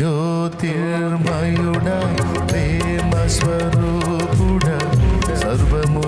జ్యోతిర్మయుడ ప్రేమ స్వరూపుడ సర్వము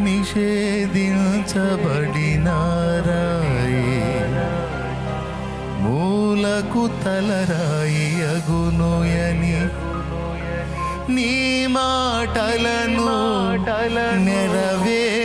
నిషేధించబడినారాయి. మూలకు తలరాయి అగునుయని నీ మాటలను నెరవే